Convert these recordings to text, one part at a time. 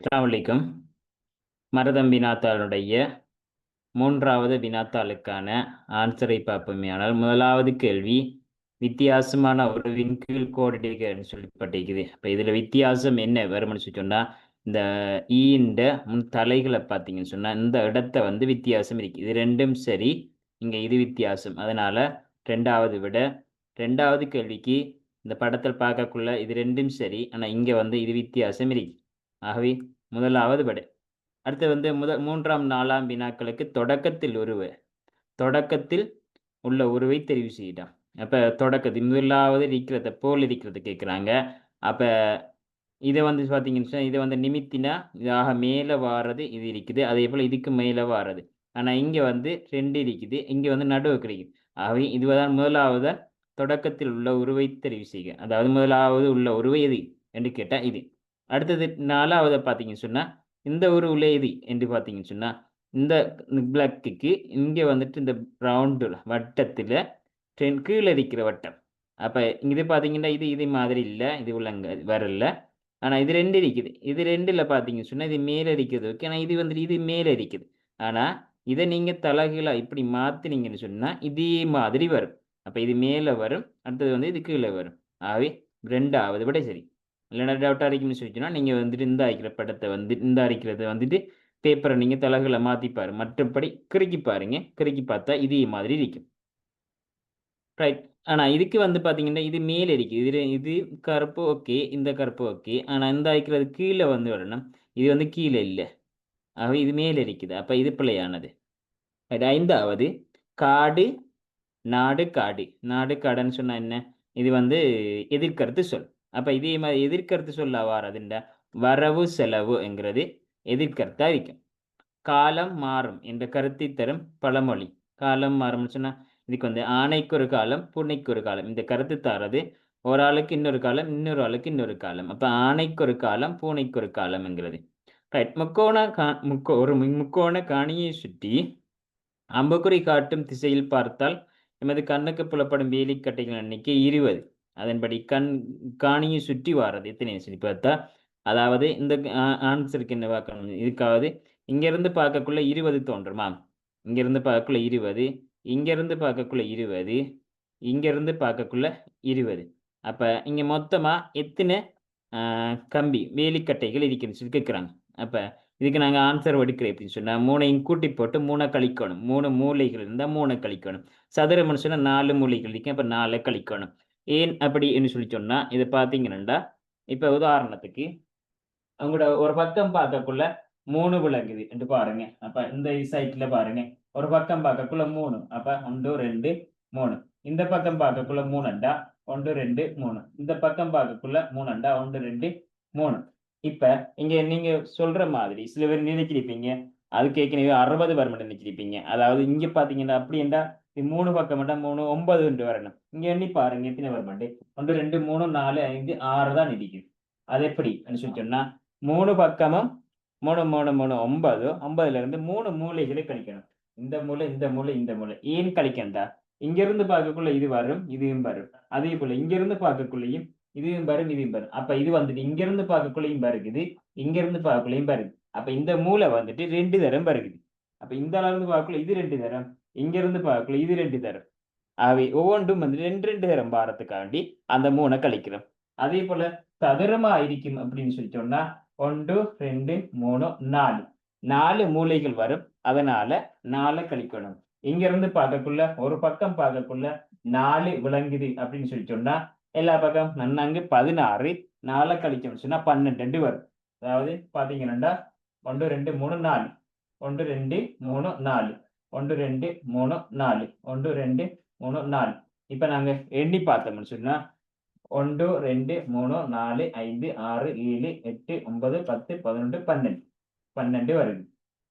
அலாமலைக்கும் மரதம் வினாத்தாளுடைய மூன்றாவது வினாத்தாளுக்கான ஆன்சரை பார்ப்போமேயானால் முதலாவது கேள்வி வித்தியாசமான உறவின் கீழ் கோடிடுகன்னு சொல்லப்பட்டிருக்குது. இப்போ இதில் வித்தியாசம் என்ன? வரும்னு சொல்லி சொன்னால் இந்த e ஈன்ற முன் தலைகளை பார்த்தீங்கன்னு சொன்னால் இந்த இடத்த வந்து வித்தியாசம் இருக்குது இது ரெண்டும் சரி இங்கே இது வித்தியாசம். அதனால் ரெண்டாவது விட ரெண்டாவது கேள்விக்கு இந்த படத்தில் பார்க்கக்குள்ள இது ரெண்டும் சரி ஆனால் இங்கே வந்து இது வித்தியாசம் இருக்குது ஆகவே முதலாவது படை. அடுத்து வந்து முத மூன்றாம் நாலாம் வினாக்களுக்கு தொடக்கத்தில் உருவை தொடக்கத்தில் உள்ள உருவை தெரிவு செய்யலாம் அப்போ தொடக்கத்தில் முதலாவது இருக்கிறத போல் இருக்கிறத கேட்குறாங்க. அப்போ இதை வந்து பார்த்தீங்கன்னு இதை வந்து நிமித்தினா இதாக மேலே வாரது இது இருக்குது. அதே போல் இதுக்கு மேலே வாரது. ஆனால் இங்கே வந்து ரெண்டு இருக்குது. இங்கே வந்து நடுவு கிடைக்குது. ஆகவே இதுதான் முதலாவது தொடக்கத்தில் உள்ள உருவை தெரிவு செய்க. அதாவது முதலாவது உள்ள உருவை எது? என்று கேட்டால் இது. அடுத்தது நாலாவதை பார்த்தீங்கன்னு சொன்னால் இந்த ஒரு உலேதி என்று பார்த்தீங்கன்னு சொன்னால் இந்த பிளக்குக்கு இங்கே வந்துட்டு இந்த ரவுண்டில் வட்டத்தில் ட்ரெயின் கீழே இருக்கிற வட்டம். அப்போ இது பார்த்தீங்கன்னா இது இது மாதிரி இல்லை இது உள்ளங்க வரல. ஆனால் இது ரெண்டு இருக்குது இது ரெண்டில் பார்த்தீங்கன்னு சொன்னால் இது மேலே இருக்குது ஓகே ஆனால் இது வந்துட்டு இது மேலே இருக்குது ஆனால் இதை நீங்கள் தலகீழாக இப்படி மாற்றினீங்கன்னு சொன்னால் இதே மாதிரி வரும். அப்போ இது மேலே வரும் அடுத்தது வந்து இது கீழே வரும். ஆகவே ரெண்டாவது விட சரி. இல்லைன்னா டவுட் இருக்குன்னு சொல்லிச்சுன்னா நீங்கள் வந்துட்டு இந்த அரைக்கிற படத்தை வந்து இந்த அரைக்கிறத வந்துட்டு பேப்பரை நீங்கள் தலகளை மாற்றிப்பாரு மற்றபடி கிறுக்கி பாருங்க. கிறுக்கி பார்த்தா இதே மாதிரி இருக்கும். ரைட் ஆனால் இதுக்கு வந்து பார்த்தீங்கன்னா இது மேலே இருக்குது இது இது கருப்பு ஓகே இந்த கருப்பு ஓகே ஆனால் இந்த அரைக்கிறது கீழே வந்து வரணும். இது வந்து கீழே இல்லை. ஆகவே இது மேலே இருக்குது. அப்போ இது பிள்ளையானது ரைட் ஐந்தாவது காடு நாடு காடு. நாடு காடுன்னு சொன்னால் என்ன? இது வந்து எதிர்கருத்து சொல். அப்போ இதே மாதிரி எதிர்கருத்து சொல்ல வாரதுண்டா வரவு செலவுங்கிறது எதிர்கருத்தாக இருக்கும். காலம் மாறும் என்ற கருத்தை தரும் பழமொழி. காலம் மாறும்னு சொன்னால் இதுக்கு வந்து ஆணைக்கு ஒரு காலம் பூனைக்கு ஒரு காலம். இந்த கருத்து தாரது ஒரு ஆளுக்கு இன்னொரு காலம் இன்னொரு ஆளுக்கு இன்னொரு காலம். அப்போ ஆணைக்கு ஒரு காலம் பூனைக்கு ஒரு காலம்ங்கிறது ரைட் முக்கோண கா முக்கோ ஒரு முக்கோண காணியை சுற்றி அம்புக்குறி காட்டும் திசையில் பார்த்தால் எமது கண்ணுக்கு புலப்படும் வேலிக்கட்டைகள் எண்ணிக்கை இருபது. அதன்படி கண் காணியை சுற்றி வாரது. எத்தனை சொல்லி பார்த்தா அதாவது இந்த ஆன்சருக்கு என்ன பார்க்கணும் இதுக்காவது இங்கேருந்து பார்க்கக்குள்ள இருபது தோன்றுமா? இங்கேருந்து பார்க்கக்குள்ள இருபது இங்கேருந்து பார்க்கக்குள்ள இருபது இங்கேருந்து பார்க்கக்குள்ள இருபது. அப்போ இங்கே மொத்தமாக எத்தனை கம்பி வேலிக்கட்டைகள் இருக்குன்னு சொல்லி கேட்குறாங்க அப்போ இதுக்கு நாங்கள் ஆன்சர் எடுக்கிறோம் அப்படின்னு சொன்னால் மூணையும் கூட்டி போட்டு மூணை கழிக்கணும். மூணு மூலைகள் இருந்தால் மூணை கழிக்கணும். சதுரம்னு சொன்னால் நாலு மூலைகள் இருக்கும். அப்போ நாலு கழிக்கணும். ஏன் அப்படி என்று சொல்லி சொன்னால் இதை பார்த்தீங்கன்னா இப்போ உதாரணத்துக்கு அவங்களோட ஒரு பக்கம் பார்க்கக்குள்ள மூணு விளங்குது என்று பாருங்க. அப்போ இந்த சைட்டில் பாருங்க. ஒரு பக்கம் பார்க்கக்குள்ள மூணு. அப்போ ஒன்று ரெண்டு மூணு. இந்த பக்கம் பார்க்கக்குள்ள மூணுண்டா? ஒன்று ரெண்டு மூணு. இந்த பக்கம் பார்க்கக்குள்ள மூணுண்டா? ஒன்று ரெண்டு மூணு. இப்ப இங்க நீங்க சொல்ற மாதிரி சில பேர் நினைச்சிருப்பீங்க. அதுக்கு ஏற்கனவே அறுபது பர்மெண்ட் நினைச்சிருப்பீங்க. அதாவது இங்க பாத்தீங்கன்னா அப்படின்னா மூணு பக்கம் மட்டும் மூணு ஒன்பது ரெண்டு வரணும் இங்க எண்ணி பாருங்க எத்தனை வருமெண்ட் ஒன்று ரெண்டு மூணு நாலு ஐந்து ஆறு தான் நிற்குது அது எப்படி சொல்லி சொன்னா மூணு பக்கமும் மூணு மூணு மூணு ஒன்பது ஒன்பதுல இருந்து மூணு மூலைகளை கழிக்கணும் இந்த மூலை இந்த மூலை இந்த மூலை ஏன் கழிக்கண்டா இங்க இருந்து பார்க்கக்குள்ள இது வரும் இதுவும் வரும் அதே போல இங்க இருந்து பார்க்கக்குள்ளேயும் இதுவும் வரும் இதுவும் வரும் அப்ப இது வந்துட்டு இங்க இருந்து பார்க்கக்குள்ளேயும் வருகுது இங்க இருந்து பார்க்கக்குள்ளேயும் வருது அப்ப இந்த மூளை வந்துட்டு ரெண்டு தரம் வருகுது அப்ப இந்த அளவு பார்க்கக்குள்ள இது ரெண்டு தரம் இங்க இருந்து பார்க்கக்குள்ள இது ரெண்டு தரம். அவை ஒவ்வொன்றும் வந்து ரெண்டு ரெண்டு தரம் பாரத்துக்காண்டி அந்த மூணை கழிக்கிறோம். அதே போல சதுரமா இருக்கும் அப்படின்னு சொல்லி சொன்னா ஒன்று ரெண்டு மூணு நாலு. நாலு மூலைகள் வரும். அதனால நாலு கழிக்கணும். இங்க இருந்து பார்க்கக்குள்ள ஒரு பக்கம் பார்க்கக்குள்ள நாலு விளங்குது அப்படின்னு சொல்லி சொன்னா எல்லா பக்கம் நன்னாங்கு பதினாறு நாலு கழிக்கணும் சொன்னா பன்னெண்டு வரும். அதாவது பாத்தீங்கன்னா ஒன்று ரெண்டு மூணு நாலு. ஒன்று ரெண்டு மூணு நாலு. ஒன்று ரெண்டு மூணு நாலு. ஒன்று ரெண்டு மூணு நாலு. இப்ப நாங்க எண்ணி பார்த்தோம்னு சொன்னா ஒன்று ரெண்டு மூணு நாலு ஐந்து ஆறு ஏழு எட்டு ஒன்பது பத்து பதினொன்று பன்னெண்டு. பன்னெண்டு வருது.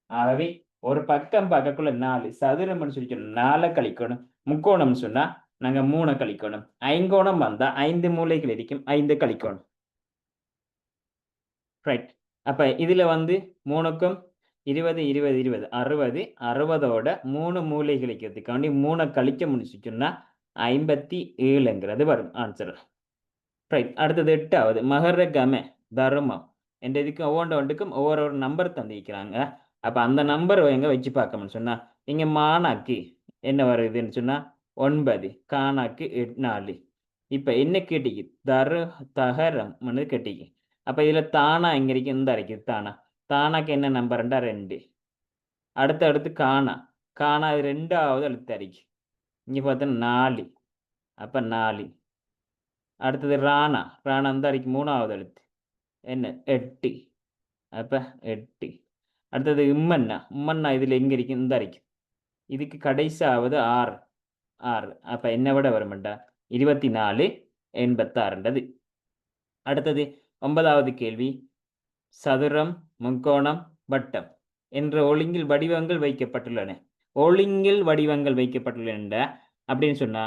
ஆகவே ஒரு பக்கம் பார்க்கக்குள்ள நாலு. சதுரம்னு சொல்லி சொன்னா நாலை கழிக்கணும். முக்கோணம்னு சொன்னா நாங்க மூணை கழிக்கணும். ஐங்கோணம் வந்தா ஐந்து மூலைகள் இருக்கும் ஐந்து கழிக்கணும். ரைட் அப்ப இதுல வந்து மூணுக்கும் இருபது இருபது இருபது. அறுபது அறுபதோட மூணு மூலை கழிக்கிறதுக்காண்டி மூணை கழிக்க முடிச்சுச்சுன்னா ஐம்பத்தி ஏழுங்கிறது வரும் ஆன்சர் ரைட் அடுத்தது எட்டாவது. மகர கம தர்மம். என்ற இதுக்கு ஒவ்வொன்று ஒன்றுக்கும் ஒவ்வொரு ஒரு நம்பர் தந்திருக்கிறாங்க. அப்போ அந்த நம்பர் எங்க வச்சு பார்க்கணும்னு சொன்னால் இங்கே மானாக்கு என்ன வருதுன்னு சொன்னால் ஒன்பது. கானாக்கு எட் நாலு. இப்போ என்ன கேட்டிக்கு? தரு தகரம் கேட்டிக்கு. அப்போ இதில் தானா இங்கே இருக்கு? இந்த அரைக்கு தானா. தானாக்கு என்ன நம்பர்ண்டா ரெண்டு அடுத்து அடுத்து காணா. காணா இது ரெண்டாவது எழுத்து அடிக்கு. இங்கே பார்த்தோன்னா நாலு. அப்போ நாலு. அடுத்தது ராணா. ராணா இந்த அடிக்கு மூணாவது எழுத்து என்ன? எட்டு. அப்போ எட்டு. அடுத்தது இம்மண்ணா உம்மண்ணா இதில் எங்கே இருக்கு இந்த அடிக்கு. இதுக்கு கடைசியாவது ஆறு. ஆறு. அப்போ என்ன விட வருமெண்டா இருபத்தி நாலு எண்பத்தாறுன்றது அடுத்தது ஒன்பதாவது கேள்வி. சதுரம் முக்கோணம் வட்டம் என்ற ஒழுங்கில் வடிவங்கள் வைக்கப்பட்டுள்ளன. ஒழுங்கில் வடிவங்கள் வைக்கப்பட்டுள்ளன அப்படின்னு சொன்னா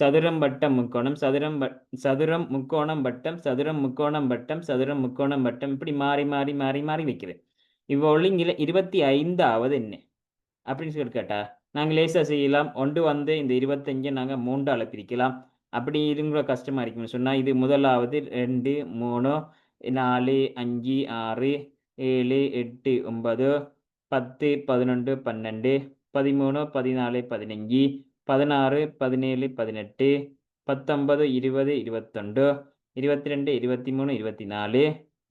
சதுரம் வட்டம் முக்கோணம் சதுரம் சதுரம் முக்கோணம் வட்டம் சதுரம் முக்கோணம் வட்டம் சதுரம் முக்கோணம் வட்டம் இப்படி மாறி மாறி மாறி மாறி வைக்கிறது. இவ்வ ஒழுங்கில் இருபத்தி ஐந்தாவது என்ன அப்படின்னு சொல்லி கேட்டா நாங்கள் லேசாக செய்யலாம். ஒன்று வந்து இந்த இருபத்தஞ்சை நாங்கள் மூன்றால் பிரிக்கலாம். அப்படி இருங்கிற கஷ்டமாக இருக்கும்னு சொன்னால் இது முதலாவது ரெண்டு மூணு நாலு அஞ்சு ஆறு ஏழு எட்டு ஒன்பது பத்து பதினொன்று பன்னெண்டு பதிமூணு பதினாலு பதினஞ்சு பதினாறு பதினேழு பதினெட்டு பத்தொன்பது இருபது இருபத்தொண்டு இருபத்தி ரெண்டு இருபத்தி மூணு இருபத்தி நாலு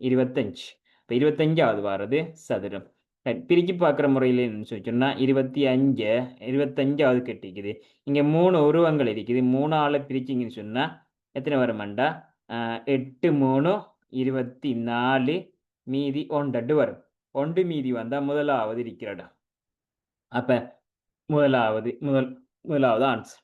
இருபத்தஞ்சு இப்போ இருபத்தஞ்சாவது வாரது சதுரம் Right. பிரிச்சு பார்க்குற முறையில் என்ன சொன்னால் இருபத்தி அஞ்சு இருபத்தஞ்சாவது கட்டிக்குது இங்கே மூணு உருவங்கள் இருக்குது மூணால பிரிச்சிங்கன்னு சொன்னால் எத்தனை வருமாண்டா எட்டு மூணு இருபத்தி நாலு மீதி ஒன்றட்டு வரும் ஒன்று மீதி வந்தால் முதலாவது இருக்கிறடா அப்போ முதலாவது முதல் முதலாவது ஆன்சர்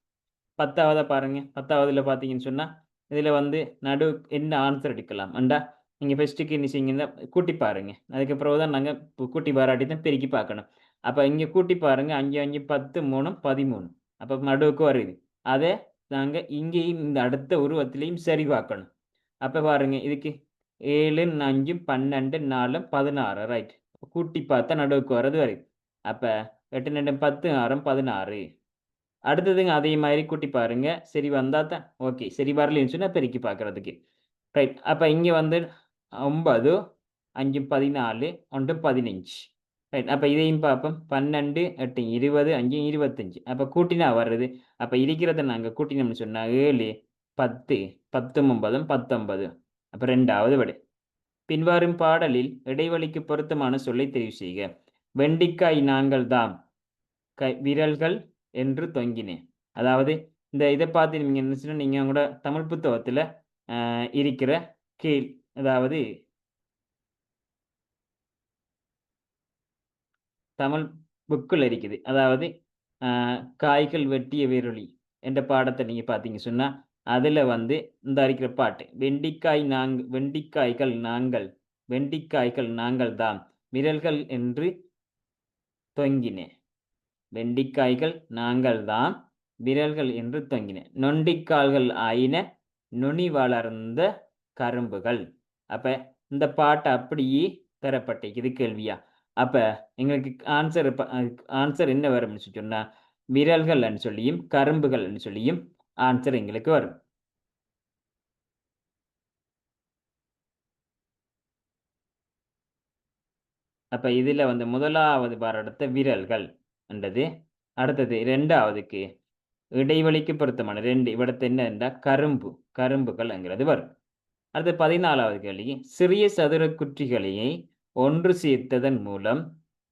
பத்தாவதை பாருங்க பத்தாவதுல பார்த்தீங்கன்னு சொன்னால் இதில் வந்து நடு என்ன ஆன்சர் எடுக்கலாம் அண்டா நீங்கள் ஃபஸ்ட்டுக்கு என்ன செய்யுங்க கூட்டி பாருங்க அதுக்கப்புறம் தான் நாங்கள் கூட்டி பாராட்டி தான் பெருக்கி பார்க்கணும் அப்போ இங்கே கூட்டி பாருங்க அஞ்சு அஞ்சு பத்து மூணு பதிமூணு அப்போ நடுவுக்கு வருது அதை நாங்கள் இங்கேயும் இந்த அடுத்த உருவத்திலையும் சரி பார்க்கணும் அப்போ பாருங்க இதுக்கு ஏழு அஞ்சு பன்னெண்டு நாலு பதினாறு. ரைட் கூட்டி பார்த்தா நடுவுக்கு வர்றது வருது அப்போ எட்டு ரெண்டு பத்து ஆறும் பதினாறு. அடுத்ததுங்க அதே மாதிரி கூட்டி பாருங்க. சரி வந்தா தான். ஓகே சரி வரலன்னு சொன்னால் பெருக்கி பார்க்குறதுக்கு. ரைட் அப்போ இங்கே வந்து ஒன்பது அஞ்சு பதினாலு ஒன்று பதினஞ்சு. ரைட் அப்போ இதையும் பார்ப்போம். பன்னெண்டு எட்டு இருபது அஞ்சு இருபத்தஞ்சு. அப்போ கூட்டினா வர்றது. அப்போ இருக்கிறத நாங்கள் கூட்டினோம்னு சொன்னால் ஏழு பத்து பத்தொன்பதும் பத்தொன்பது. அப்போ ரெண்டாவது விடை பின்வரும் பாடலில் இடைவெளிக்கு பொருத்தமான சொல்லை தெரிவு செய்க. வெண்டிக்காய் நாங்கள் தாம். கை விரல்கள் என்று தொங்கினேன். அதாவது இந்த இதை பார்த்து நீங்கள் என்ன நீங்கள் நீங்க கூட தமிழ் புத்தகத்தில் இருக்கிற கீழ் அதாவது தமிழ் புக்கில் இருக்குது. அதாவது ஆஹ், காய்கள் வெட்டிய விரலி என்ற பாடத்தை நீங்கள் பார்த்தீங்க சொன்னால் அதில் வந்து இந்த இருக்கிற பாட்டு வெண்டிக்காய் நாங் வெண்டிக்காய்கள் நாங்கள் வெண்டிக்காய்கள் நாங்கள் தான் விரல்கள் என்று தொங்கினேன் வெண்டிக்காய்கள் நாங்கள் தான் விரல்கள் என்று தொங்கின நொண்டிக்கால்கள் ஆயின நுனி வளர்ந்த கரும்புகள். அப்ப இந்த பாட்டு அப்படியே தரப்பட்டிருக்குது கேள்வியா? அப்ப எங்களுக்கு ஆன்சர் ஆன்சர் என்ன வரும்னு சொல்லி சொன்னா விரல்கள்னு சொல்லியும் கரும்புகள்னு சொல்லியும் ஆன்சர் எங்களுக்கு வரும் அப்ப இதுல வந்து முதலாவது பாரடத்த விரல்கள் என்றது அடுத்தது இரண்டாவதுக்கு இடைவெளிக்கு பொருத்தமான ரெண்டு இவிடத்து என்ன என்றால் கரும்பு கரும்புகள்ங்கிறது வரும் அடுத்து பதினாலாவது கேள்வி சிறிய சதுர குற்றிகளையே ஒன்று சேர்த்ததன் மூலம்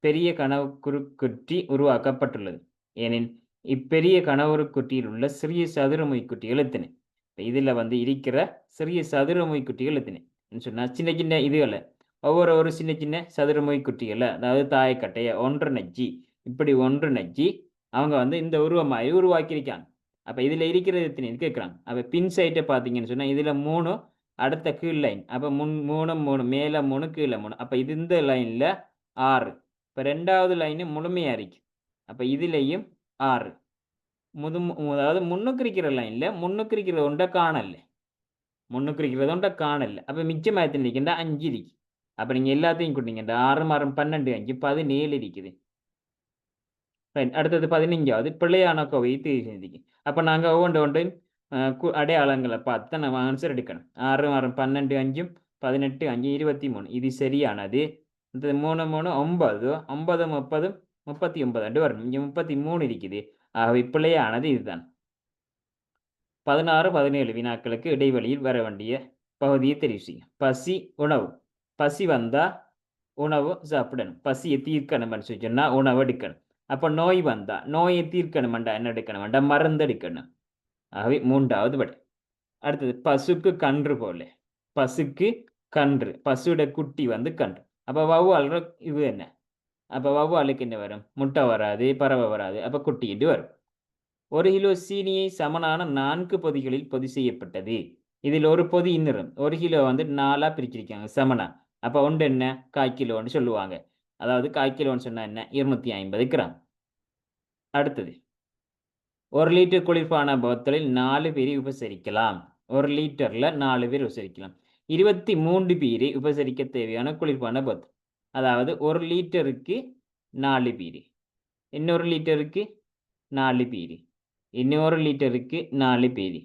பெரிய கனவு குறுக்குற்றி உருவாக்கப்பட்டுள்ளது ஏனெனில் இப்பெரிய கணவருக்குட்டியில் உள்ள சிறிய சதுரமொய் குட்டிகள் எத்தனை? இப்போ இதில் வந்து இருக்கிற சிறிய சதுரமொய் குட்டிகள் எத்தனை? சொன்னால் சின்ன சின்ன இதுகளை. ஒவ்வொரு ஒரு சின்ன சின்ன சதுரமுய் குட்டிகளை அதாவது தாயக்கட்டையை ஒன்று நச்சு இப்படி ஒன்று நச்சு அவங்க வந்து இந்த உருவமாய் உருவாக்கியிருக்காங்க. அப்போ இதில் இருக்கிறது எத்தனை கேட்குறாங்க. அப்போ பின் சைட்டை பார்த்தீங்கன்னு சொன்னால் இதில் மூணு அடுத்த கீழ் லைன். அப்போ முன் மூணு மூணு மேலே மூணு கீழே மூணு. அப்போ இது இந்த லைனில் ஆறு. இப்போ ரெண்டாவது லைன் முழுமையாக இருக்கு. அப்போ இதுலேயும் ஆறு. முது அதாவது முன்னுக்கிரிக்கிற லைனில் லைன்ல முன்னுக்கு இருக்கிற ஒன்றை காணல. முன்னுக்கு இருக்கிறது ஒன்றை காணல. அப்ப மிச்சம் எத்தனை இருக்கின்ற அஞ்சு இருக்கு. அப்போ நீங்கள் எல்லாத்தையும் கூட்டிங்க ஆறு மாறம் பன்னெண்டு அஞ்சு பதினேழு இருக்குது. அடுத்தது பதினஞ்சாவது பிள்ளையான கோவை தீர்க்கு அப்போ நாங்கள் ஒவ்வொன்று ஒன்றையும் அடையாளங்களை பார்த்து நம்ம ஆன்சர் எடுக்கணும். ஆறு ஆறு பன்னெண்டு அஞ்சும் பதினெட்டு அஞ்சு இருபத்தி மூணு. இது சரியானது? அடுத்தது மூணு மூணு ஒன்பது ஒன்பது முப்பதும் முப்பத்தி ஒன்பது. ரெண்டு வரும். இங்கே முப்பத்தி மூணு இருக்குது. ஆகவே பிழையானது இதுதான். பதினாறு பதினேழு வினாக்களுக்கு இடைவெளியில் வர வேண்டிய பகுதியை தெரிவு செய்யும். பசி உணவு. பசி வந்தால் உணவு சாப்பிடணும். பசியை தீர்க்கணும்னு சொல்லி சொன்னா உணவு எடுக்கணும். அப்போ நோய் வந்தால் நோயை தீர்க்கணுமெண்டா என்ன எடுக்கணும்? வேண்டாம் மருந்து எடுக்கணும். ஆகவே மூன்றாவது படி. அடுத்தது பசுக்கு கன்று போல. பசுக்கு கன்று. பசுட குட்டி வந்து கன்று. அப்போ வௌவால்ற இது என்ன? அப்போ வௌவாலுக்கு என்ன வரும்? முட்டை வராது பறவை வராது அப்போ குட்டிட்டு வரும். ஒரு கிலோ சீனியை சமனான நான்கு பொதிகளில் பொதி செய்யப்பட்டது. இதில் ஒரு பொதி இன்னும் ஒரு கிலோ வந்து நாலாக பிரிச்சிருக்காங்க சமனா. அப்போ ஒன்று என்ன? காய் கிலோன்னு சொல்லுவாங்க. அதாவது காய் கிலோன்னு சொன்னால் என்ன? இருநூத்தி ஐம்பது கிராம். அடுத்தது. ஒரு லிட்டர் குளிர்பான போத்தலில் நாலு பேரை உபசரிக்கலாம். ஒரு லிட்டரில் நாலு பேர் உபசரிக்கலாம். இருபத்தி மூன்று பேரை உபசரிக்க தேவையான குளிர்பான போத்தல் அதாவது ஒரு லிட்டருக்கு நாலு பீரி இன்னொரு லிட்டருக்கு நாலு பீரி இன்னொரு லிட்டருக்கு நாலு பீரி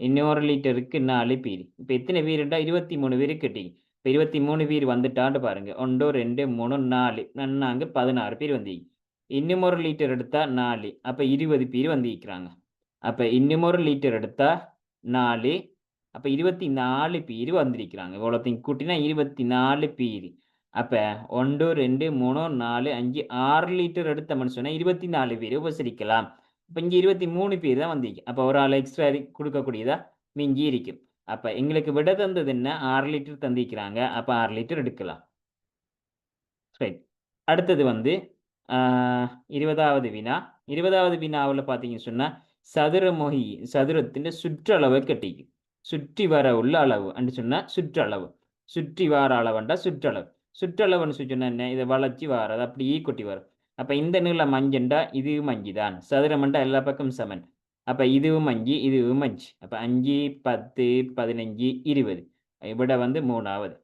இன்னொரு லிட்டருக்கு நாலு பீரி இப்போ எத்தனை பேருண்டா இருபத்தி மூணு பேர் கேட்டீங்க இப்போ இருபத்தி மூணு பேர் வந்துட்டான்னு பாருங்க. ஒன்று ரெண்டு மூணு நாலு. நன்னாங்க பதினாறு பேர் வந்தீங்க இன்னும் ஒரு லிட்டர் எடுத்தால் நாலு. அப்போ இருபது பேர் வந்திருக்கிறாங்க அப்போ இன்னும் ஒரு லிட்டர் எடுத்தால் நாலு. அப்போ இருபத்தி நாலு பேர் வந்திருக்கிறாங்க. இவ்வளோத்தையும் கூட்டினா இருபத்தி நாலு பேர் அப்போ ஒன்று ரெண்டு மூணு நாலு அஞ்சு ஆறு லிட்டர் எடுத்தோம்னு சொன்னால் இருபத்தி நாலு பேர் உபசரிக்கலாம். இப்போ இங்கே இருபத்தி மூணு பேர் தான் வந்திருக்கு அப்போ ஒரு ஆள் எக்ஸ்ட்ரா கொடுக்கக்கூடியதா மிஞ்சி இருக்கும். அப்போ எங்களுக்கு விட தந்தது என்ன? ஆறு லிட்டர் தந்திக்கிறாங்க அப்போ ஆறு லிட்டர் எடுக்கலாம். ரைட் அடுத்தது வந்து இருபதாவது வினா. இருபதாவது வினாவில் பார்த்தீங்கன்னு சொன்னால் சதுரமொழி சதுரத்தின் சுற்றளவை கட்டிக்கும். சுற்றி வர உள்ள அளவு. அப்படின்னு சொன்னால் சுற்றளவு. சுற்றி வர அளவுண்டா சுற்றளவு. சுற்றளவுன்னு சொல்லி சொன்னா என்ன? இதை வளைச்சி வாரது அப்படி ஈக்குட்டி வரும். அப்போ இந்த நீளம் அஞ்சுண்டா இதுவும் அஞ்சு தான் சதுரமண்டா எல்லா பக்கம் சமன். அப்போ இதுவும் அஞ்சு இதுவும் அஞ்சு அப்போ அஞ்சு பத்து பதினஞ்சு இருபது. விட வந்து மூணாவது.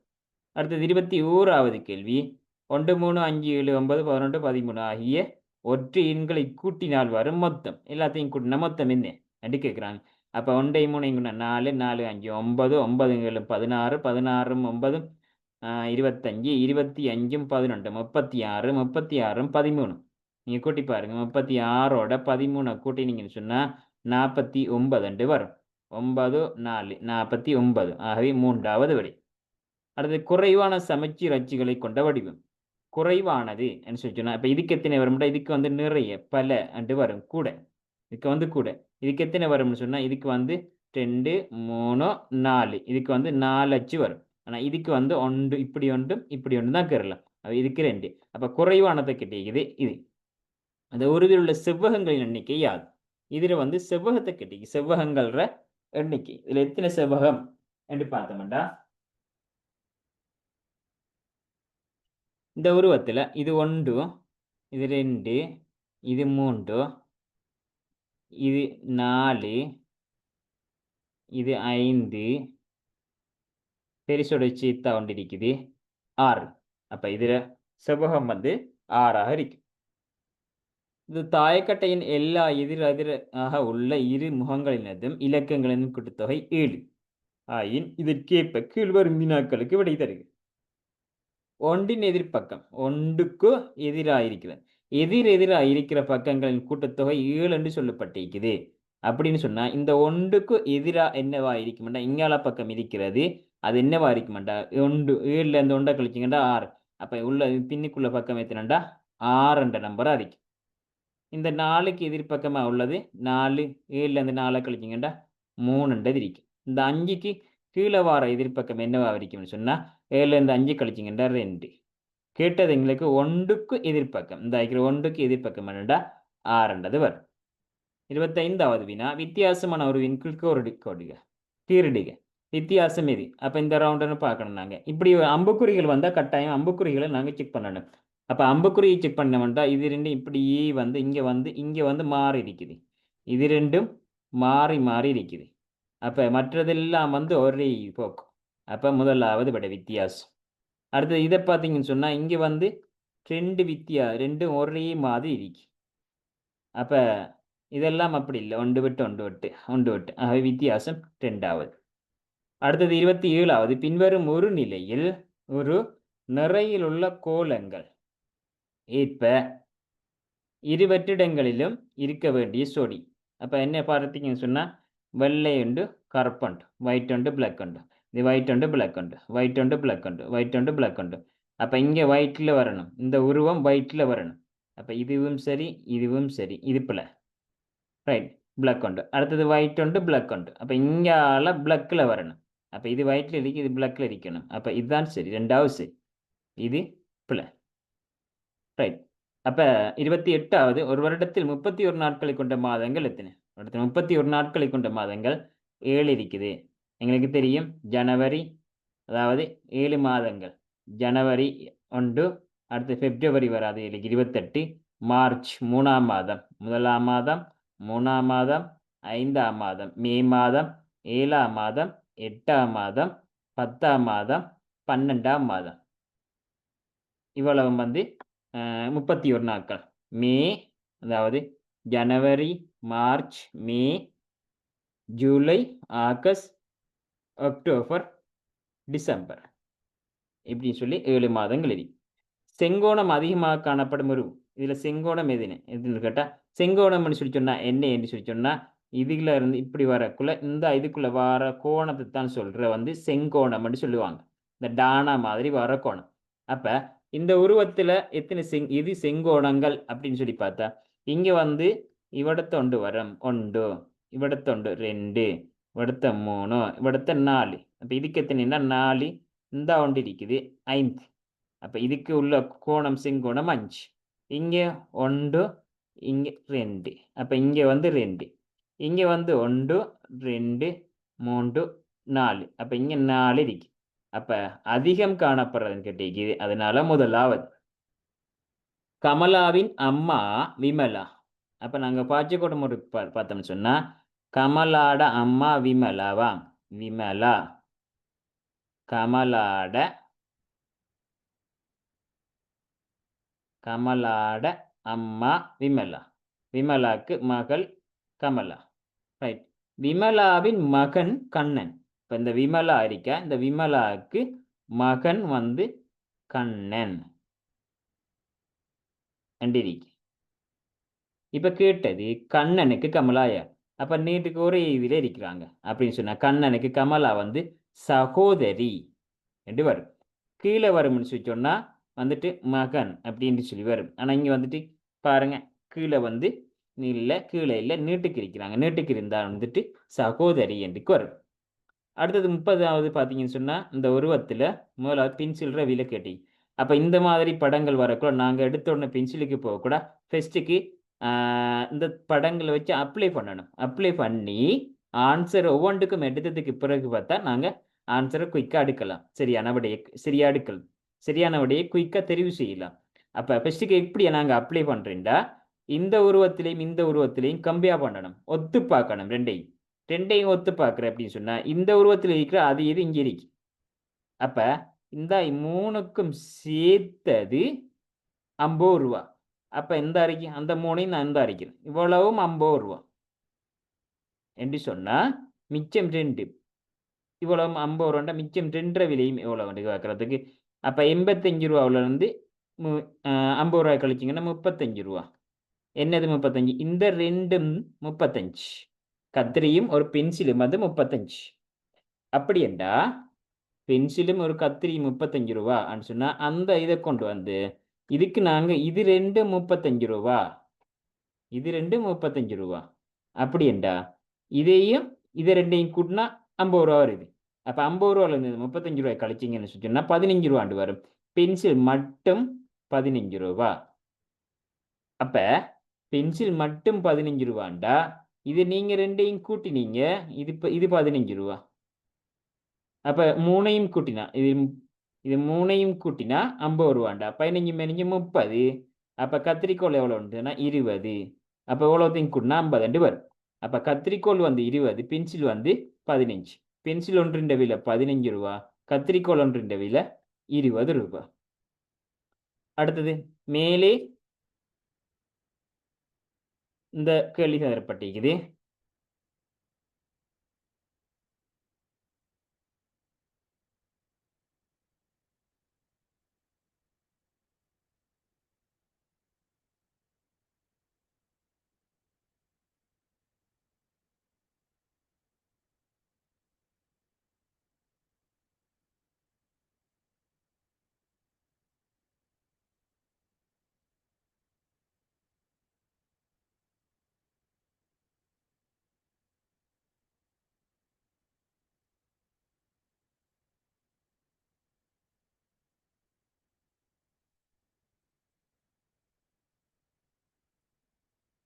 அடுத்தது இருபத்தி ஓராவது கேள்வி. ஒன்று மூணு அஞ்சு ஏழு ஒன்பது பதினொன்று பதிமூணு ஆகிய ஒற்றை எண்களை கூட்டினால் வரும் மொத்தம். எல்லாத்தையும் கூட்டினா மொத்தம் என்ன? அப்படி கேட்குறாங்க அப்போ ஒன்றை மூணு இங்குனா நாலு நாலு அஞ்சு ஒன்பது ஒன்பது ஏழு பதினாறு பதினாறும் ஒன்பதும் இருபத்தஞ்சு இருபத்தி அஞ்சும் பதினொன்று முப்பத்தி ஆறு முப்பத்தி ஆறும் பதிமூணு. நீங்கள் கூட்டி பாருங்க முப்பத்தி ஆறோட பதிமூணை கூட்டினீங்கன்னு சொன்னால் நாற்பத்தி ஒன்பதுண்டு வரும். ஒன்பது நாலு நாற்பத்தி ஒன்பது. ஆகவே மூன்றாவது வடி அடுத்து குறைவான சமச்சீர் அச்சுகளை கொண்ட வடிவம். குறைவானது என்று சொல்லி சொன்னால் இப்போ இதுக்கு எத்தனை வரும்னா இதுக்கு வந்து நிறைய பல அண்டு வரும். கூட. இதுக்கு வந்து கூட. இதுக்கு எத்தனை வரும்னு சொன்னால் இதுக்கு வந்து ரெண்டு மூணு நாலு. இதுக்கு வந்து நாலு அச்சு வரும். ஆனால் இதுக்கு வந்து ஒன்று இப்படி ஒன்றும் இப்படி ஒன்று தான் கரலாம் அது இதுக்கு ரெண்டு. அப்போ குறைவானதை கிட்டிக்குது இது அந்த உறுதியில் உள்ள செவ்வகங்களின் எண்ணிக்கை யாது? இதில் வந்து செவ்வகத்தை கிட்டிக்கு செவ்வகங்கள்ற எண்ணிக்கை. இதில் எத்தனை செவ்வகம் என்று பார்த்தோம்டா. இந்த உருவத்தில் இது ஒன்று இது ரெண்டு இது மூன்று இது நாலு இது ஐந்து பெரிசோட சீத்தா ஒன்று இருக்குது ஆறு. அப்ப இதுல செவ்வகம் வந்து ஆறாக இருக்கு இது தாயக்கட்டையின் எல்லா எதிரதிராக உள்ள இரு முகங்களினதும் இலக்கங்களின் கூட்டுத்தொகை ஏழு. ஆயின் இதற்கேற்ப கீழ்வரும் வினாக்களுக்கு விடை தருகிறது ஒன்றின் எதிர்ப்பக்கம் ஒன்றுக்கு எதிராயிருக்கிறது. எதிர் எதிராக இருக்கிற பக்கங்களின் கூட்டத்தொகை ஏழு என்று சொல்லப்பட்டிருக்குது. அப்படின்னு சொன்னா இந்த ஒன்றுக்கு எதிரா என்னவா இருக்கும்னா இங்கால பக்கம் இருக்கிறது அது என்னவா இருக்குமாண்டா ஒன்று ஏழுல இருந்து ஒன்றை கழிச்சிங்கண்டா ஆறு. அப்போ உள்ள பின்னுக்குள்ள பக்கம் எத்தனைண்டா? ஆறுன்ற என்ற நம்பரா இருக்கு இந்த நாலுக்கு எதிர்பக்கமாக உள்ளது நாலு ஏழுல இருந்து நாலை கழிச்சிங்கண்டா மூணுன்றது இருக்கு இந்த அஞ்சுக்கு கீழே வார எதிர்பக்கம் என்னவா இருக்கும்னு சொன்னால் ஏழுலேருந்து அஞ்சு கழிச்சிங்கண்டா ரெண்டு. கேட்டது எங்களுக்கு ஒன்றுக்கு எதிர்பக்கம் இந்த ஐக்கிற ஒன்றுக்கு எதிர்பக்கம் என்னடா ஆறுன்றது வரும். இருபத்தைந்தாவது வினா வித்தியாசமான ஒரு விண்கில் ஒரு கோடுக. தீரடிக வித்தியாசம் இது அப்போ இந்த ரவுண்டுன்னு பார்க்கணும் நாங்கள் இப்படி அம்புக்குறிகள் வந்தால் கட்டாயம் அம்புக்குறிகளை நாங்கள் செக் பண்ணணும். அப்போ அம்புக்குறியை செக் பண்ணோம்னா இது ரெண்டும் இப்படி வந்து இங்கே வந்து இங்கே வந்து மாறி இருக்குது. இது ரெண்டும் மாறி மாறி இருக்குது. அப்போ மற்றதெல்லாம் வந்து ஒரே போக்கு. அப்போ முதலாவது விட வித்தியாசம். அடுத்தது இதை பார்த்தீங்கன்னு சொன்னால் இங்கே வந்து ரெண்டு வித்தியா ரெண்டும் ஒரே மாதிரி இருக்கு. அப்போ இதெல்லாம் அப்படி இல்லை. ஒன்று விட்டு ஒன்று விட்டு ஒன்று விட்டு. ஆகவே வித்தியாசம் ரெண்டாவது. அடுத்தது இருபத்தி ஏழாவது. பின்வரும் ஒரு நிலையில் ஒரு நிறையிலுள்ள கோலங்கள். ஏற்ப இரு வெற்றிடங்களிலும் இருக்க வேண்டிய சொடி. அப்ப என்ன பார்த்தீங்கன்னு சொன்னா வெள்ளை உண்டு கருப்புண்டு ஒயிட் உண்டு பிளாக் உண்டு. இது ஒயிட் உண்டு பிளாக் உண்டு. ஒயிட் உண்டு பிளாக் உண்டு. ஒயிட் உண்டு பிளாக் உண்டு. அப்ப இங்க ஒயிட்ல வரணும். இந்த உருவம் ஒயிட்ல வரணும். அப்ப இதுவும் சரி இதுவும் சரி. இது பிள்ளை ரைட் பிளாக் உண்டு. அடுத்தது ஒயிட் உண்டு பிளாக் உண்டு. அப்ப இங்கால பிளாக்ல வரணும். அப்போ இது ஒயிட்டில் இருக்கு இது பிளாக்கில் இருக்கணும். அப்போ இதுதான் சரி. ரெண்டாவது சரி. இது பிள்ளை ரைட் அப்போ இருபத்தி எட்டாவது ஒரு வருடத்தில் முப்பத்தி ஒரு நாட்களை கொண்ட மாதங்கள் எத்தனை? வருடத்தில் முப்பத்தி ஒரு நாட்களை கொண்ட மாதங்கள் ஏழு இருக்குது. எங்களுக்கு தெரியும் ஜனவரி அதாவது ஏழு மாதங்கள். ஜனவரி ஒன்று அடுத்து பிப்ரவரி வராது ஏழு இருபத்தெட்டு. மார்ச் மூணாம் மாதம். முதலாம் மாதம் மூணாம் மாதம் ஐந்தாம் மாதம். மே மாதம் ஏழாம் மாதம் எட்டாம் மாதம் பத்தாம் மாதம் பன்னெண்டாம் மாதம். இவ்வளவு வந்து முப்பத்தி ஒரு நாட்கள். மே அதாவது ஜனவரி March May July August October December. இப்படின்னு சொல்லி ஏழு மாதங்கள் இருக்கு செங்கோணம் அதிகமாக காணப்படும் ஒரு இதில் செங்கோணம் எதுன்னு எதுன்னு கேட்டால் செங்கோணம்னு சொல்லி சொன்னால் என்ன என்று சொல்லி சொன்னா இதுல இருந்து இப்படி வரக்குள்ள இந்த இதுக்குள்ள வர கோணத்தை தான் சொல்ற வந்து செங்கோணம் அப்படின்னு சொல்லுவாங்க. இந்த டானா மாதிரி வர கோணம். அப்ப இந்த உருவத்துல எத்தனை செங் இது செங்கோணங்கள் அப்படின்னு சொல்லி பார்த்தா இங்க வந்து இவடத்தொண்டு வரம் ஒன்று இவடத்தொண்டு ரெண்டு இவடத்த மூணு இவடத்த நாலு. அப்ப இதுக்கு எத்தனைன்னா நாலு. இந்த ஒன்று இருக்குது ஐந்து. அப்ப இதுக்கு உள்ள கோணம் செங்கோணம் அஞ்சு. இங்க ஒன்று இங்க ரெண்டு. அப்ப இங்க வந்து ரெண்டு. இங்க வந்து ஒன்று ரெண்டு மூன்று நாலு. அப்ப இங்க நாலு இருக்கு. அப்ப அதிகம் காணப்படுறதுன்னு கேட்டிருக்குது. அதனால முதலாவது. கமலாவின் அம்மா விமலா. அப்ப நாங்க பாச்சிக்கோட்டை முறை பார்த்தோம்னு சொன்னா கமலாட அம்மா விமலாவா? விமலா. கமலாட கமலாட அம்மா விமலா. விமலாக்கு மகள் கமலா. ரைட் விமலாவின் மகன் கண்ணன். இப்போ இந்த விமலா இருக்க? இந்த விமலாவுக்கு மகன் வந்து கண்ணன். ரெண்டிருக்கு இப்ப கேட்டது கண்ணனுக்கு கமலாயா? அப்ப நீட்டுக்கு ஒரே இதுல இருக்கிறாங்க. அப்படின்னு சொன்னா கண்ணனுக்கு கமலா வந்து சகோதரி. என்று வரும். கீழே வரும்னு சொல்லி சொன்னா வந்துட்டு மகன் அப்படின்னு சொல்லி வரும். ஆனா இங்க வந்துட்டு பாருங்க கீழே வந்து நில்ல கீழே இல்லை நீட்டுக்கு நீட்டுக்கிரிந்தால் நீட்டுக்கு வந்துட்டு சகோதரி என்றுக்கு வரும் அடுத்தது முப்பதாவது பார்த்தீங்கன்னு சொன்னால் இந்த உருவத்தில் முதலாவது பென்சில் விலக்கட்டி அப்போ இந்த மாதிரி படங்கள் வரக்கூட நாங்கள் எடுத்த உடனே பென்சிலுக்கு போகக்கூட ஃபெஸ்ட்டுக்கு இந்த படங்களை வச்சு அப்ளை பண்ணணும். அப்ளை பண்ணி ஆன்சர் ஒவ்வொன்றுக்கும் எடுத்ததுக்கு பிறகு பார்த்தா நாங்கள் ஆன்சரை குயிக்காக எடுக்கலாம். சரியான விடையை சரியாக எடுக்கலாம். சரியான விடையை குயிக்காக தெரிவு செய்யலாம். அப்போ ஃபெஸ்ட்டுக்கு எப்படி நாங்கள் அப்ளை பண்றேன்டா இந்த உருவத்திலையும் இந்த உருவத்திலையும் கம்பேர் பண்ணணும் ஒத்து பார்க்கணும் ரெண்டையும். ரெண்டையும் ஒத்து பார்க்குற அப்படின்னு சொன்னால் இந்த உருவத்தில் இருக்கிற அது இது இங்கே இருக்கு. அப்போ இந்த மூணுக்கும் சேர்த்தது ஐம்பது ரூபா அப்போ எந்த அரைக்கும் அந்த மூணையும் நான் இந்த அரைக்கிறேன் இவ்வளவும் ஐம்பது ரூபா என்று சொன்னால் மிச்சம் ரெண்டு. இவ்வளவு ஐம்பது ரூபாண்டா மிச்சம் ரெண்டரை விலையும் எவ்வளோ வந்து பார்க்கறதுக்கு? அப்போ எண்பத்தஞ்சு ரூபாவுல இருந்து மு- ஐம்பது ரூபாய் கழிச்சிங்கன்னா முப்பத்தஞ்சு ரூபா. என்னது முப்பத்தஞ்சு? இந்த ரெண்டும் முப்பத்தஞ்சு. கத்திரியும் ஒரு பென்சிலும் வந்து முப்பத்தஞ்சு. அப்படி என்றா பென்சிலும் ஒரு கத்திரியும் முப்பத்தஞ்சு ரூபா சொன்னா அந்த இதை கொண்டு வந்து இதுக்கு நாங்க இது ரெண்டு முப்பத்தஞ்சு ரூபா. இது ரெண்டு முப்பத்தஞ்சு ரூபா. அப்படி என்றா இதையும் இதை ரெண்டையும் கூட்டினா ஐம்பது ரூபா வருது. அப்ப ஐம்பது ரூபால இருந்தது முப்பத்தஞ்சு ரூபாய் கழிச்சிங்கன்னு சொன்னா பதினஞ்சு ரூபாண்டு வரும். பென்சில் மட்டும் பதினஞ்சு ரூபா. அப்போ பென்சில் மட்டும் பதினஞ்சு ரூபாண்டா? இது நீங்கள் ரெண்டையும் கூட்டினீங்க இது இப்போ இது பதினஞ்சு ரூபா. அப்போ மூணையும் கூட்டினா இது இது மூணையும் கூட்டினா ஐம்பது ரூபாண்டா? பதினஞ்சு பதினஞ்சு முப்பது. அப்போ கத்திரிக்கோல் எவ்வளவு உண்டுன்னா இருபது. அப்போ எவ்வளோத்தையும் கூட்டினா ஐம்பது வரும். அப்போ கத்திரிக்கோல் வந்து இருபது பென்சில் வந்து பதினஞ்சு. பென்சில் ஒன்றின் விலை பதினஞ்சு ரூபா கத்திரிக்கோல் ஒன்றின் விலை இருபது ரூபா. அடுத்தது மேலே இந்த கேள்விகள் ஏற்பட்டிருக்குது.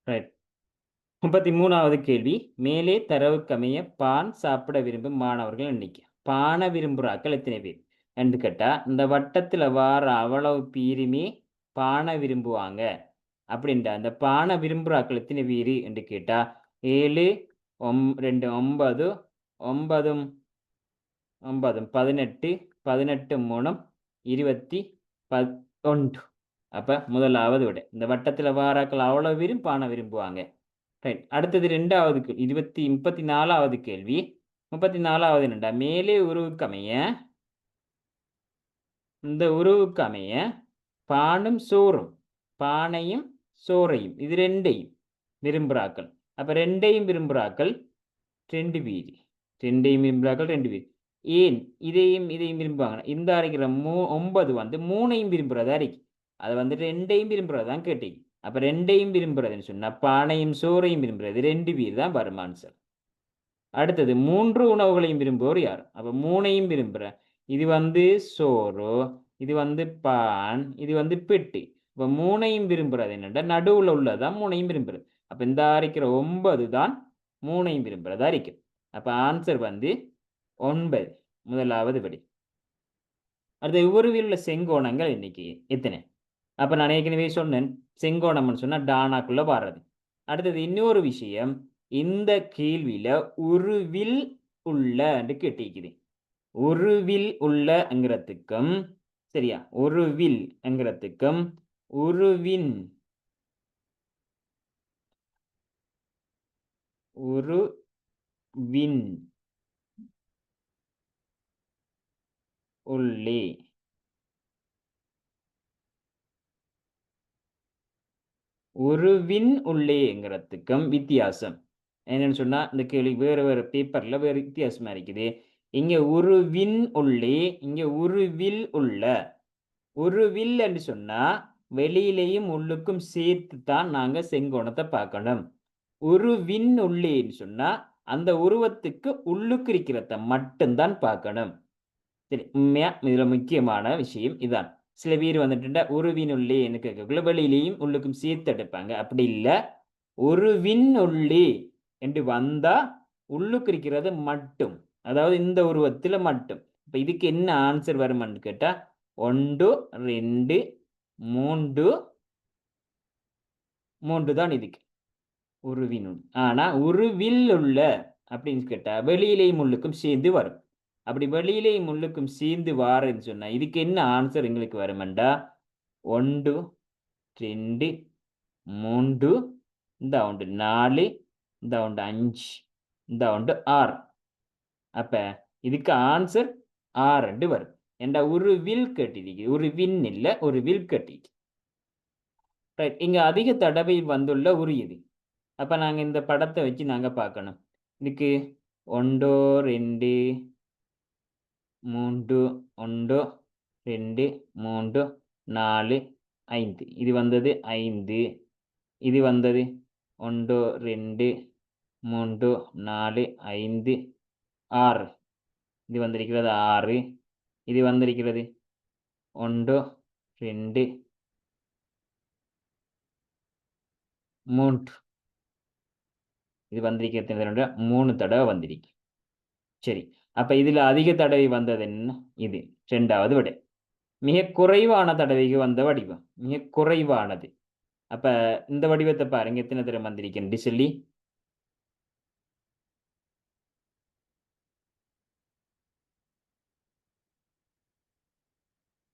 ரைட் முப்பத்தி மூணாவது கேள்வி. மேலே தரவுக்கமைய பான் சாப்பிட விரும்பும் மாணவர்கள் எண்ணிக்கை. பான விரும்புகிறாக்கள் எத்தனை பேர்? என்று கேட்டால் இந்த வட்டத்துல வார அவ்வளவு பீருமே பான விரும்புவாங்க. அப்படின்டா அந்த பான விரும்புகிறாக்கள் எத்தனை பேர்? என்று கேட்டா ஏழு ஒம் ரெண்டு ஒன்பது ஒன்பதும் ஒன்பதும் பதினெட்டு பதினெட்டு மூணும் இருபத்தி பத் ஒன்று. அப்போ முதலாவது விட. இந்த வட்டத்தில் வாராக்கள் அவ்வளோ விரும்பான பானை விரும்புவாங்க. ரைட் அடுத்தது ரெண்டாவது கேள்வி. இருபத்தி முப்பத்தி நாலாவது கேள்வி. முப்பத்தி நாலாவது ரெண்டா மேலே உருவுக்கமைய இந்த உருவுக்கமைய பானும் சோறும் பானையும் சோறையும் இது ரெண்டையும் விரும்புகிறாக்கள் அப்போ ரெண்டையும் விரும்புகிறாக்கள் ரெண்டு வீதி. ரெண்டையும் விரும்புகிறாக்கள் ரெண்டு வீதி. ஏன்? இதையும் இதையும் விரும்புவாங்க. இந்த அரைக்கிற மூ ஒன்பது வந்து மூணையும் விரும்புகிறதா அரைக்கு அதை வந்துட்டு ரெண்டையும் விரும்புறதான் கேட்டீங்க. அப்ப ரெண்டையும் விரும்புறதுன்னு சொன்னா பானையும் சோறையும் விரும்புறது ரெண்டு பேர் தான் வரும் ஆன்சர் அடுத்தது மூன்று உணவுகளையும் விரும்புவோர் யார்? அப்ப மூணையும் விரும்புற இது வந்து சோறு இது வந்து பான் இது வந்து பெட்டி. இப்ப மூணையும் விரும்புறது என்னடா நடுவுல உள்ளதான் மூணையும் விரும்புறது. அப்ப இந்த அரைக்கிற ஒன்பது தான் மூணையும் விரும்புறதா அரைக்கும் அப்ப ஆன்சர் வந்து ஒன்பது. முதலாவது படி. அடுத்து ஒவ்வொரு உள்ள செங்கோணங்கள் இன்னைக்கு எத்தனை? அப்போ நான் ஏற்கனவே சொன்னேன் செங்கோணம்னு சொன்னால் டானாக்குள்ளே வர்றது அடுத்தது இன்னொரு விஷயம் இந்த கேள்வியில் உருவில் உள்ள கேட்டிருக்குது. உருவில் உள்ளங்கிறதுக்கும் சரியா? உருவில் என்கிறதுக்கும் உருவின் உருவின் உள்ளே உருவின் உள்ளேங்கிறதுக்கும் வித்தியாசம். என்னன்னு சொன்னா இந்த கேள்வி வேறு வேறு பேப்பர்ல வேறு வித்தியாசமா இருக்குது. இங்க உருவின் உள்ளே இங்க உருவில் உள்ள. உருவில் என்று சொன்னா வெளியிலையும் உள்ளுக்கும் சேர்த்து தான் நாங்க செங்கோணத்தை பார்க்கணும். உருவின் உள்ளேன்னு சொன்னா அந்த உருவத்துக்கு உள்ளுக்கு இருக்கிறத மட்டும்தான் பார்க்கணும். சரி உண்மையா? இதுல முக்கியமான விஷயம் இதான். சில பேர் வந்துட்டு உருவின் உள்ளே கேட்கக்குள்ள வெளியிலையும் உள்ளுக்கும் சேர்த்து எடுப்பாங்க அப்படி இல்லை. உருவின் உள்ளே என்று வந்தா உள்ளுக்கு இருக்கிறது மட்டும். அதாவது இந்த உருவத்தில் மட்டும். இப்போ இதுக்கு என்ன ஆன்சர் வருமான்னு கேட்டால் ஒன்று ரெண்டு மூன்று மூன்று தான் இதுக்கு. உருவின் ஆனால் உருவில் உள்ள அப்படின்னு கேட்டால் வெளியிலையும் உள்ளுக்கும் சேர்ந்து வரும். அப்படி வெளியிலேயும் உள்ளுக்கும் சீந்து வாரன்னு சொன்னா இதுக்கு என்ன ஆன்சர் எங்களுக்கு வருமெண்டா? ஒன்று ரெண்டு மூன்று இந்த உண்டு நாலு இந்த உண்டு அஞ்சு இந்த உண்டு ஆறு. அப்ப இதுக்கு ஆன்சர் ஆறு வரும். ஏண்டா ஒரு வில் கட்டிருக்கு ஒரு வின் இல்லை ஒரு வில் கட்டிக்கு ரைட் இங்கே அதிக தடவை வந்துள்ள ஒரு இது. அப்போ நாங்கள் இந்த படத்தை வச்சு நாங்கள் பார்க்கணும். இதுக்கு ஒன்றோ ரெண்டு மூன்று ஒன்று ரெண்டு மூன்று நாலு ஐந்து. இது வந்தது ஐந்து. இது வந்தது ஒன்று ரெண்டு மூன்று நாலு ஐந்து ஆறு. இது வந்திருக்கிறது ஆறு. இது வந்திருக்கிறது ஒன்று ரெண்டு மூன்று. இது வந்திருக்கிறது மூணு தடவை வந்திருக்கு. சரி. அப்ப இதுல அதிக தடவை வந்தது என்ன? இது ரெண்டாவது விடை. மிக குறைவான தடவைக்கு வந்த வடிவம். மிக குறைவானது. அப்ப இந்த வடிவத்தை பாருங்க. எத்தனை தடவை வந்திருக்கேன் சொல்லி.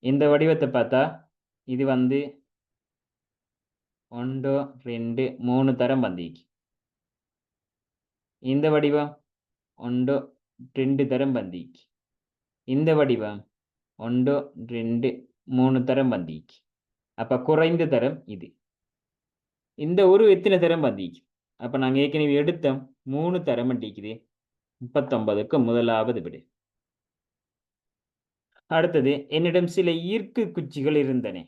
இந்த வடிவத்தை பார்த்தா இது வந்து ஒன்று ரெண்டு மூணு தரம் வந்திருக்கு. இந்த வடிவம் ஒன்று ரெண்டு தரம் வந்திக்கு. இந்த வடிவம் ஒன்று ரெண்டு மூணு தரம் வந்திக்கு. அப்போ குறைந்த தரம் இது. இந்த ஒரு எத்தனை தரம் வந்திக்கு? அப்போ நாங்கள் ஏற்கனவே எடுத்தோம் மூணு தரம் வண்டிக்குது முப்பத்தொன்பதுக்கு முதலாவது விடு. அடுத்தது என்னிடம் சில ஈர்க்கு குச்சிகள் இருந்தன.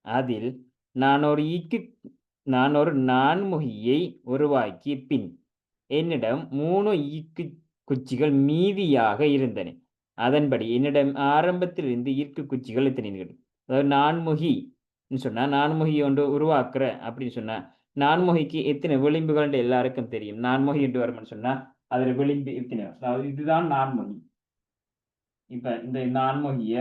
அதில் நான் ஒரு ஈக்கு நான் ஒரு நான்முகியை உருவாக்கி பின் என்னிடம் மூணு ஈக்கு குச்சிகள் மீதியாக இருந்தன. அதன்படி என்னிடம் ஆரம்பத்தில் இருந்து ஈர்க்கு குச்சிகள் எத்தனை அதாவது நான்முகி சொன்னா நான்முகி ஒன்று உருவாக்குற அப்படின்னு சொன்னா நான்முகிக்கு எத்தனை விளிம்புகள் எல்லாருக்கும் தெரியும். நான்முகி என்று வரும்னு சொன்னா அதுல விளிம்பு எத்தனை அதாவது இதுதான் நான்மொழி இப்ப இந்த நான்முகிய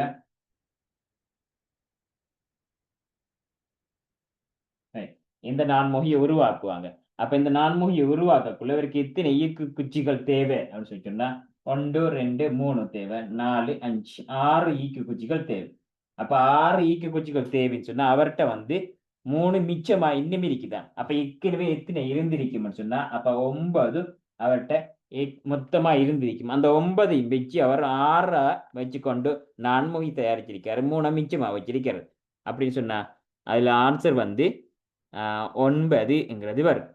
இந்த நான்முகியை உருவாக்குவாங்க? அப்ப இந்த நான்மொழியை உருவாக்கக்குள்ள இவருக்கு எத்தனை இயக்கு குச்சிகள் தேவை? அப்படின்னு சொல்லி சொன்னா ஒன்று ரெண்டு மூணு தேவை நாலு அஞ்சு ஆறு ஈக்கு குச்சிகள் தேவை. அப்ப ஆறு ஈக்கு குச்சிகள் தேவைன்னு சொன்னா அவர்கிட்ட வந்து மூணு மிச்சமா இன்னும் இருக்குதான் அப்ப ஏற்கனவே எத்தனை இருந்திருக்கும்னு சொன்னா அப்ப ஒன்பது அவர்கிட்ட மொத்தமா இருந்திருக்கும். அந்த ஒன்பதையும் வச்சு அவர் ஆறா வச்சுக்கொண்டு நான்மொழி தயாரிச்சிருக்காரு மூணு மிச்சமா வச்சிருக்காரு அப்படின்னு சொன்னா அதுல ஆன்சர் வந்து ஆஹ் ஒன்பதுங்கிறது வரும்.